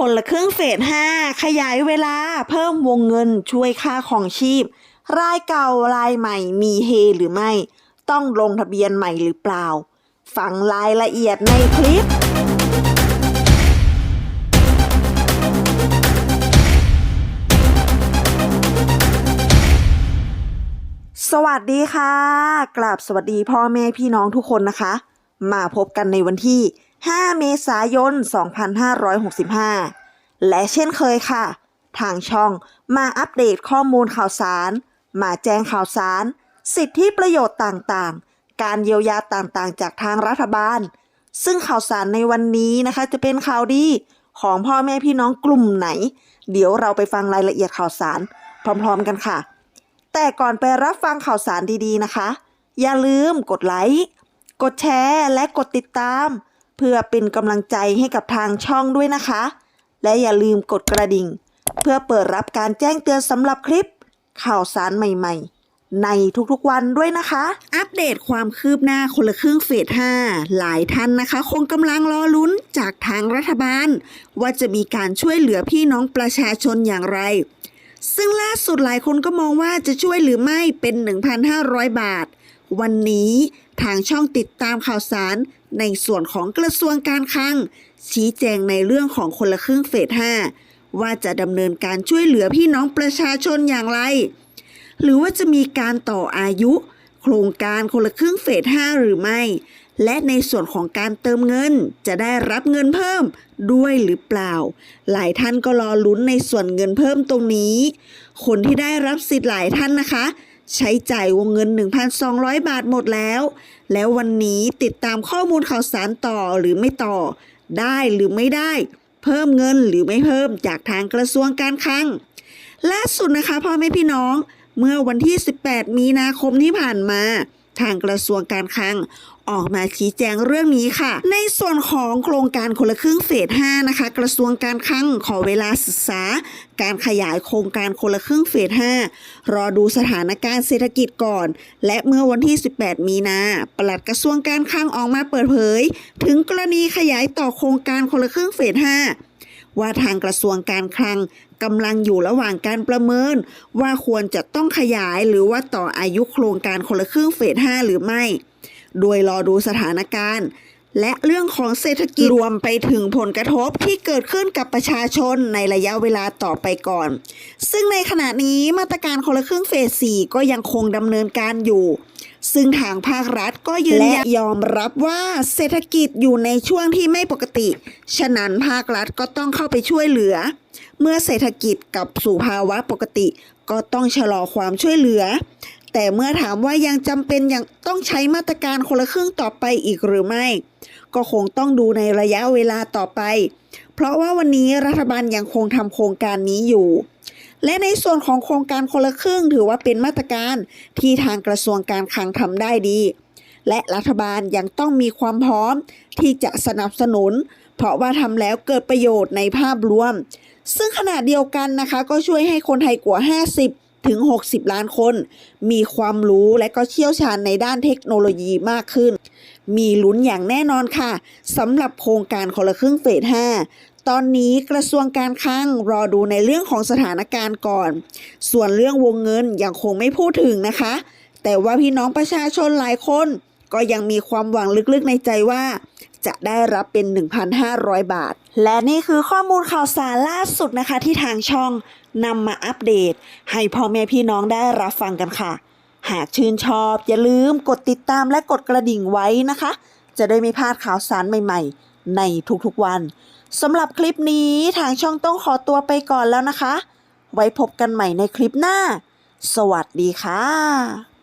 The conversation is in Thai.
คนละครึ่งเฟส 5 ขยายเวลาเพิ่มวงเงินช่วยค่าของชีพ รายเก่ารายใหม่มีเฮหรือไม่ ต้องลงทะเบียนใหม่หรือเปล่า ฟังรายละเอียดในคลิปสวัสดีค่ะ กราบสวัสดีพ่อแม่พี่น้องทุกคนนะคะ มาพบกันในวันที่ 5 เมษายน 2565 และเช่นเคยค่ะ ทางช่องมาอัปเดตข้อมูลข่าวสาร มาแจ้งข่าวสาร สิทธิประโยชน์ต่างๆ การเยียวยาต่างๆ จากทางรัฐบาล ซึ่งข่าวสารในวันนี้นะคะ จะเป็นข่าวดีของพ่อแม่พี่น้องกลุ่มไหน เดี๋ยวเราไปฟังรายละเอียดข่าวสาร พร้อม ๆ กันค่ะ แต่ก่อนไปรับฟังข่าวสารดีๆนะคะ อย่าลืมกดไลค์ กดแชร์ และกดติดตาม เพื่อเป็นกำลังใจให้กับทางช่องด้วยนะคะ และอย่าลืมกดกระดิ่ง เพื่อเปิดรับการแจ้งเตือนสำหรับคลิป ข่าวสารใหม่ๆ ในทุกๆวันด้วยนะคะ อัปเดตความคืบหน้าคนละครึ่งเฟส 5 หลายท่านนะคะ คงกำลังรอลุ้นจากทางรัฐบาล ว่าจะมีการช่วยเหลือพี่น้องประชาชนอย่างไร ซึ่งล่าสุดหลายคนก็มองว่าจะช่วยหรือไม่เป็น 1,500 บาท วันนี้ทางช่องติดตามข่าวสารในส่วนของกระทรวงการคลัง ชี้แจงในเรื่องของคนละครึ่งเฟส 5 ว่าจะดำเนินการช่วยเหลือพี่น้องประชาชนอย่างไร หรือว่าจะมีการต่ออายุ โครงการคนละครึ่งเฟส 5 หรือไม่ และในส่วนของการเติมเงินจะได้รับเงินเพิ่มด้วยหรือเปล่า หลายท่านก็รอลุ้นในส่วนเงินเพิ่มตรงนี้ คนที่ได้รับสิทธิ์หลายท่านนะคะ ใช้จ่ายวงเงิน 1,200 บาทหมดแล้ว แล้ววันนี้ติดตามข้อมูลข่าวสารต่อหรือไม่ต่อ ได้หรือไม่ได้ เพิ่มเงินหรือไม่เพิ่มจากทางกระทรวงการคลังล่าสุดนะคะพ่อแม่พี่น้อง เมื่อวันที่ 18 มีนาคมที่ผ่านมา ทางกระทรวงการคลังออกมาชี้แจงเรื่องนี้ค่ะ ในส่วนของโครงการคนละครึ่งเฟส 5 นะคะ กระทรวงการคลังขอเวลาศึกษา การขยายโครงการคนละครึ่งเฟส 5 รอดูสถานการณ์เศรษฐกิจก่อน และเมื่อวันที่ 18 มีนาปลัดกระทรวงการคลังออกมาเปิดเผย ถึงกรณีขยายต่อโครงการคนละครึ่งเฟส 5 ว่าทางกระทรวงการคลัง กำลังอยู่ระหว่างการประเมิน ว่าควรจะต้องขยายหรือว่าต่ออายุโครงการคนละครึ่งเฟส 5 หรือไม่ โดยรอดูสถานการณ์ และเรื่องของเศรษฐกิจรวมไปถึงผลกระทบที่เกิดขึ้นกับประชาชนในระยะเวลาต่อไปก่อน ซึ่งในขณะนี้มาตรการคนละครึ่งเฟส 4 ก็ยังคงดำเนินการอยู่ ซึ่งทางภาครัฐก็ยืนยันยอมรับว่าเศรษฐกิจอยู่ในช่วงที่ไม่ปกติ ฉะนั้นภาครัฐก็ต้องเข้าไปช่วยเหลือ เมื่อเศรษฐกิจกลับสู่ภาวะปกติ ก็ต้องชะลอความช่วยเหลือ แต่เมื่อถามว่ายังจำเป็นยังต้องใช้มาตรการคนละครึ่งต่อไปอีกหรือไม่ ก็คงต้องดูในระยะเวลาต่อไป เพราะว่าวันนี้รัฐบาลยังคงทำโครงการนี้อยู่ และในส่วนของโครงการคนละครึ่งถือว่าเป็นมาตรการที่ทางกระทรวงการคลังทำได้ดี และรัฐบาลยังต้องมีความพร้อมที่จะสนับสนุน เพราะว่าทำแล้วเกิดประโยชน์ในภาพรวม ซึ่งขณะเดียวกันนะคะ ก็ช่วยให้คนไทยกว่า 50 ถึง 60 ล้านคน มีความรู้และก็เชี่ยวชาญในด้านเทคโนโลยีมากขึ้น มีลุ้นอย่างแน่นอนค่ะสำหรับโครงการคนละครึ่งเฟส 5ตอนนี้กระทรวงการคลังรอดูในเรื่องของสถานการณ์ก่อน ส่วนเรื่องวงเงินยังคงไม่พูดถึงนะคะ แต่ว่าพี่น้องประชาชนหลายคน ก็ยังมีความหวังลึกๆในใจว่า จะได้รับเป็น 1,500 บาท และนี่คือข้อมูลข่าวสารล่าสุดนะคะที่ทางช่องนำมาอัปเดต ให้พ่อแม่พี่น้องได้รับฟังกันค่ะ หากชื่นชอบ อย่าลืมกดติดตามและกดกระดิ่งไว้นะคะ จะได้ไม่พลาดข่าวสารใหม่ ๆ ในทุกๆวันสำหรับคลิปนี้ทางช่องต้องขอตัวไปก่อนแล้วนะคะ ไว้พบกันใหม่ในคลิปหน้า สวัสดีค่ะ